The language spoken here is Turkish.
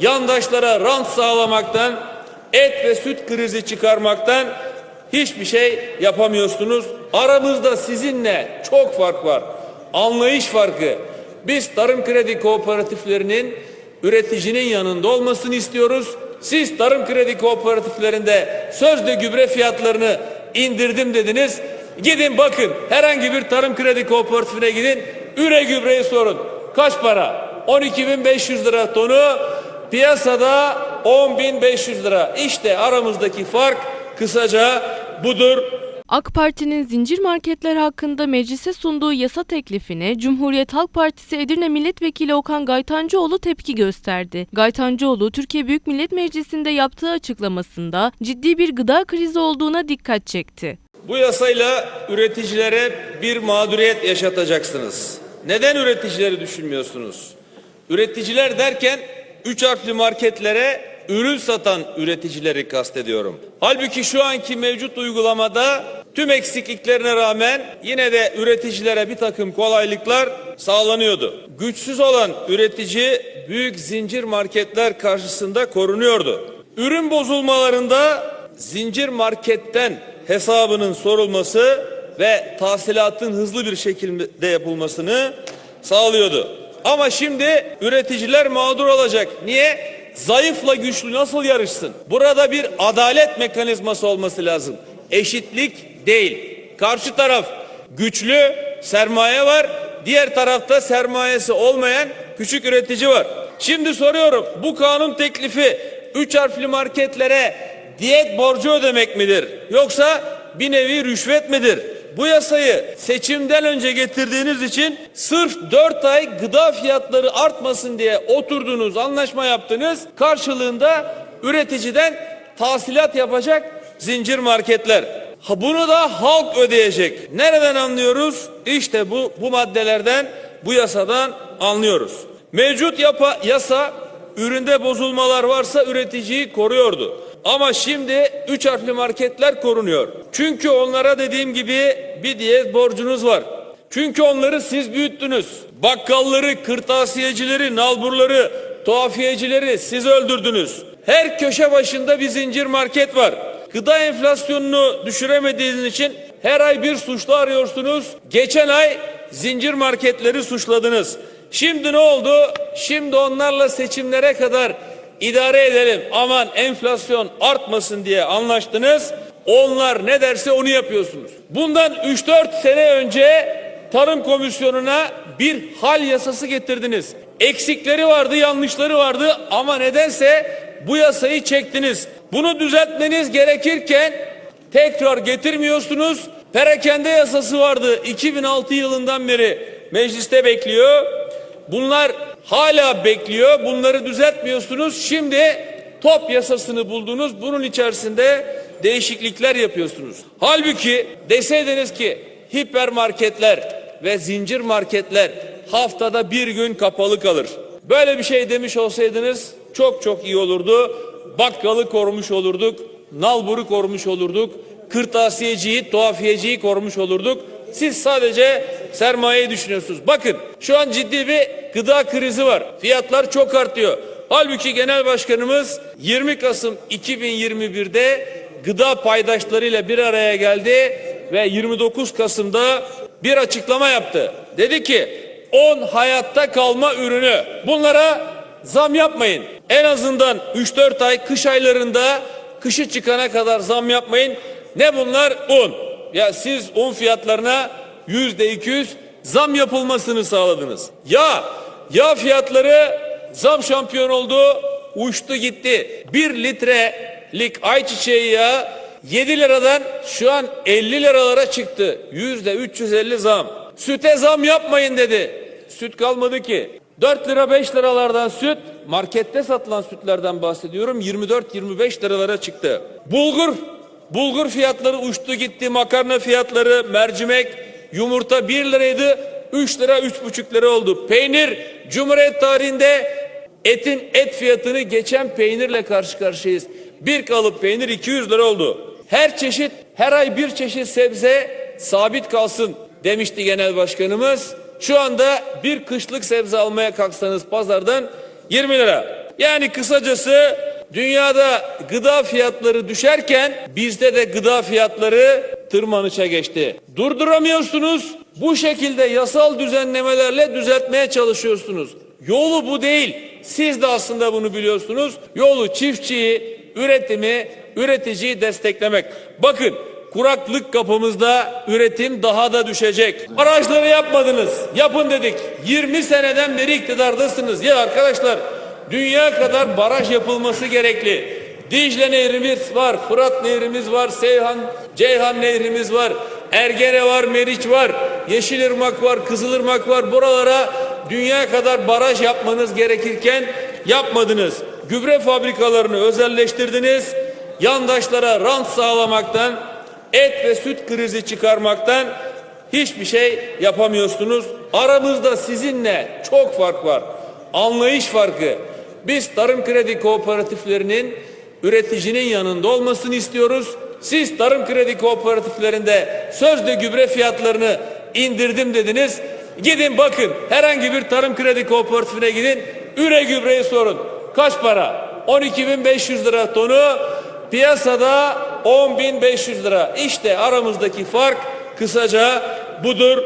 yandaşlara rant sağlamaktan, et ve süt krizi çıkarmaktan hiçbir şey yapamıyorsunuz. Aramızda sizinle çok fark var. Anlayış farkı. Biz tarım kredi kooperatiflerinin üreticinin yanında olmasını istiyoruz. Siz tarım kredi kooperatiflerinde sözde gübre fiyatlarını indirdim dediniz. Gidin bakın herhangi bir tarım kredi kooperatifine gidin. Üre gübreyi sorun. Kaç para? 12.500 lira tonu. Piyasada 10.500 lira. İşte aramızdaki fark kısaca budur. AK Parti'nin zincir marketler hakkında meclise sunduğu yasa teklifine Cumhuriyet Halk Partisi Edirne Milletvekili Okan Gaytancıoğlu tepki gösterdi. Gaytancıoğlu, Türkiye Büyük Millet Meclisi'nde yaptığı açıklamasında ciddi bir gıda krizi olduğuna dikkat çekti. Bu yasayla üreticilere bir mağduriyet yaşatacaksınız. Neden üreticileri düşünmüyorsunuz? Üreticiler derken üç harfli marketlere ürün satan üreticileri kastediyorum. Halbuki şu anki mevcut uygulamada tüm eksikliklerine rağmen yine de üreticilere bir takım kolaylıklar sağlanıyordu. Güçsüz olan üretici büyük zincir marketler karşısında korunuyordu. Ürün bozulmalarında zincir marketten hesabının sorulması ve tahsilatın hızlı bir şekilde yapılmasını sağlıyordu. Ama şimdi üreticiler mağdur olacak. Niye? Zayıfla güçlü nasıl yarışsın? Burada bir adalet mekanizması olması lazım. Eşitlik değil. Karşı taraf güçlü sermaye var. Diğer tarafta sermayesi olmayan küçük üretici var. Şimdi soruyorum bu kanun teklifi üç harfli marketlere diyet borcu ödemek midir? Yoksa bir nevi rüşvet midir? Bu yasayı seçimden önce getirdiğiniz için sırf 4 ay gıda fiyatları artmasın diye oturdunuz, anlaşma yaptınız. Karşılığında üreticiden tahsilat yapacak zincir marketler. Ha bunu da halk ödeyecek. Nereden anlıyoruz? İşte bu bu maddelerden, bu yasadan anlıyoruz. Mevcut yapa, yasa üründe bozulmalar varsa üreticiyi koruyordu. Ama şimdi üç harfli marketler korunuyor. Çünkü onlara dediğim gibi bir diye borcunuz var. Çünkü onları siz büyüttünüz. Bakkalları, kırtasiyecileri, nalburları, tuhafiyecileri siz öldürdünüz. Her köşe başında bir zincir market var. Gıda enflasyonunu düşüremediğiniz için her ay bir suçlu arıyorsunuz. Geçen ay zincir marketleri suçladınız. Şimdi ne oldu? Şimdi onlarla seçimlere kadar idare edelim. Aman enflasyon artmasın diye anlaştınız. Onlar ne derse onu yapıyorsunuz. Bundan 3-4 sene önce Tarım Komisyonu'na bir hal yasası getirdiniz. Eksikleri vardı, yanlışları vardı ama nedense bu yasayı çektiniz. Bunu düzeltmeniz gerekirken tekrar getirmiyorsunuz. Perakende yasası vardı 2006 yılından beri mecliste bekliyor. Bunlar hala bekliyor. Bunları düzeltmiyorsunuz. Şimdi top yasasını buldunuz. Bunun içerisinde değişiklikler yapıyorsunuz. Halbuki deseydiniz ki hipermarketler ve zincir marketler haftada bir gün kapalı kalır. Böyle bir şey demiş olsaydınız çok çok iyi olurdu. Bakkalı korumuş olurduk. Nalburu korumuş olurduk. Kırtasiyeciyi, tuhafiyeciyi korumuş olurduk. Siz sadece sermayeyi düşünüyorsunuz. Bakın şu an ciddi bir gıda krizi var. Fiyatlar çok artıyor. Halbuki Genel Başkanımız 20 Kasım 2021'de gıda paydaşlarıyla bir araya geldi ve 29 Kasım'da bir açıklama yaptı. Dedi ki 10 hayatta kalma ürünü bunlara zam yapmayın. En azından 3-4 ay kış aylarında kışı çıkana kadar zam yapmayın. Ne bunlar? Un. Ya siz un fiyatlarına yüzde 200 zam yapılmasını sağladınız. Ya yağ fiyatları zam şampiyon oldu, uçtu gitti. Bir litrelik ayçiçeği yağı 7 liradan şu an 50 liralara çıktı. Yüzde 350 zam. Süte zam yapmayın dedi. Süt kalmadı ki. 4 lira 5 liralardan süt markette satılan sütlerden bahsediyorum 24-25 liralara çıktı. Bulgur bulgur fiyatları uçtu gitti makarna fiyatları mercimek yumurta 1 liraydı 3 lira 3,5 lira oldu. Peynir Cumhuriyet tarihinde etin et fiyatını geçen peynirle karşı karşıyayız. Bir kalıp peynir 200 lira oldu. Her çeşit her ay bir çeşit sebze sabit kalsın demişti genel başkanımız. Şu anda bir kışlık sebze almaya kalksanız pazardan 20 lira. Yani kısacası dünyada gıda fiyatları düşerken bizde de gıda fiyatları tırmanışa geçti. Durduramıyorsunuz. Bu şekilde yasal düzenlemelerle düzeltmeye çalışıyorsunuz. Yolu bu değil. Siz de aslında bunu biliyorsunuz. Yolu çiftçiyi, üretimi, üreticiyi desteklemek. Bakın kuraklık kapımızda üretim daha da düşecek. Barajları yapmadınız. Yapın dedik. 20 seneden beri iktidardasınız. Ya arkadaşlar dünya kadar baraj yapılması gerekli. Dicle nehrimiz var, Fırat nehrimiz var, Seyhan, Ceyhan nehrimiz var, Ergene var, Meriç var, Yeşilırmak var, Kızılırmak var. Buralara dünya kadar baraj yapmanız gerekirken yapmadınız. Gübre fabrikalarını özelleştirdiniz. Yandaşlara rant sağlamaktan, et ve süt krizi çıkarmaktan hiçbir şey yapamıyorsunuz. Aramızda sizinle çok fark var. Anlayış farkı. Biz tarım kredi kooperatiflerinin üreticinin yanında olmasını istiyoruz. Siz tarım kredi kooperatiflerinde sözde gübre fiyatlarını indirdim dediniz. Gidin bakın herhangi bir tarım kredi kooperatifine gidin. Üre gübreyi sorun. Kaç para? 12.500 lira tonu. Piyasada 10.500 lira. İşte aramızdaki fark kısaca budur.